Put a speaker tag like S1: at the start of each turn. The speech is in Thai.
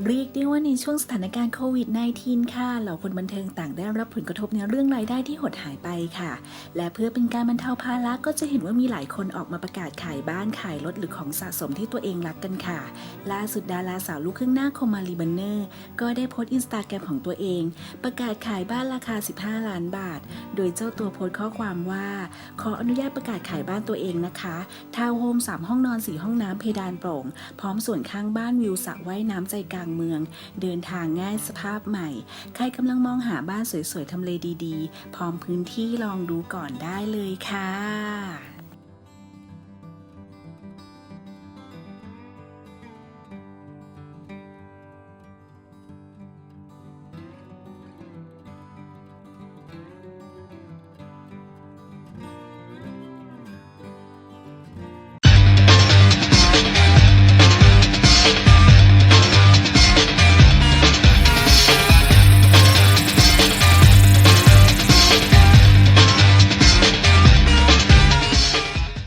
S1: Beli ดีว่าในช่วงสถานการณ์โควิด -19 ค่ะ เหล่าคนบันเทิงต่างได้รับผลกระทบในเรื่องรายได้ที่หดหายไปค่ะ และเพื่อเป็นการบรรเทาภาระก็จะเห็นว่ามีหลายคนออกมาประกาศขายบ้านขายรถหรือของสะสมที่ตัวเองรักกันค่ะ ล่าสุดดาราสาวลูกครึ่งหน้าคมมารีบันเนอร์ก็ได้โพสต์อินสตาแกรมของตัวเอง ประกาศขายบ้านราคา 15 ล้านบาท โดยเจ้าตัวโพสต์ข้อความว่า ขออนุญาตประกาศขายบ้านตัวเองนะคะทาวน์โฮม3ห้องนอน4ห้องน้ำเพดานโปร่ง พร้อมส่วนข้างบ้านวิวสระว่ายน้ำใจกลางเมืองเดินทางง่ายสภาพใหม่ ใครกำลังมองหาบ้านสวยๆทำเลดีๆ พร้อมพื้นที่ลองดูก่อนได้เลยค่ะ